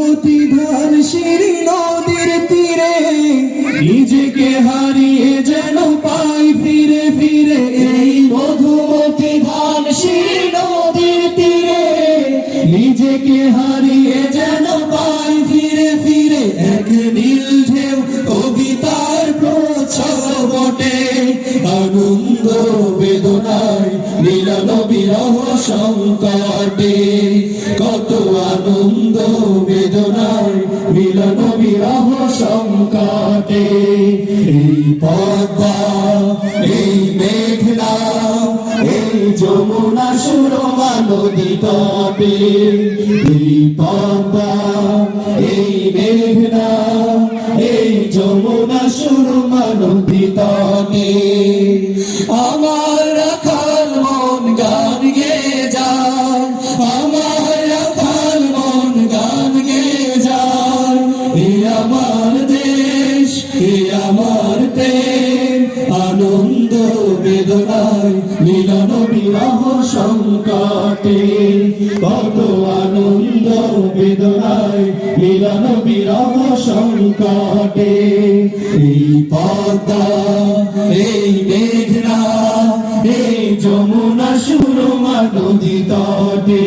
মধুমতি ধান শিরি নদীর তীরে, নিজেকে হারিয়ে যেন পাই ফিরে ফিরে, এই মধুমতি ধান শিরি নদীর তীরে, নিজেকে হারিয়ে যেন পাই ফিরে ফিরে, এক নীল ঢেউ কবিতার প্রচ্ছদ বটে। আনন্দ বেদনায় মিলন বিরহ সংকটে কত আনন্দ সংকটে, এই পদ্মা, এই মেঘনা এই যমুনা সুরমা নদী তপে এই পদ্মা, এই মেঘনা এই যমুনা সুরমা নদী তপে আমার রাখাল মন গান গে যায়, আমার রাখাল মন গান গে যায় আমার এ আমার প্রেম, আনন্দ, বেদনায় মিলন বিরহ সংকটে। কত আনন্দ, বেদনায় মিলন বিরহ সংকটে। এই পদ্মা, এই মেঘনা, এই যমুনা, সুরমা নদী তটে।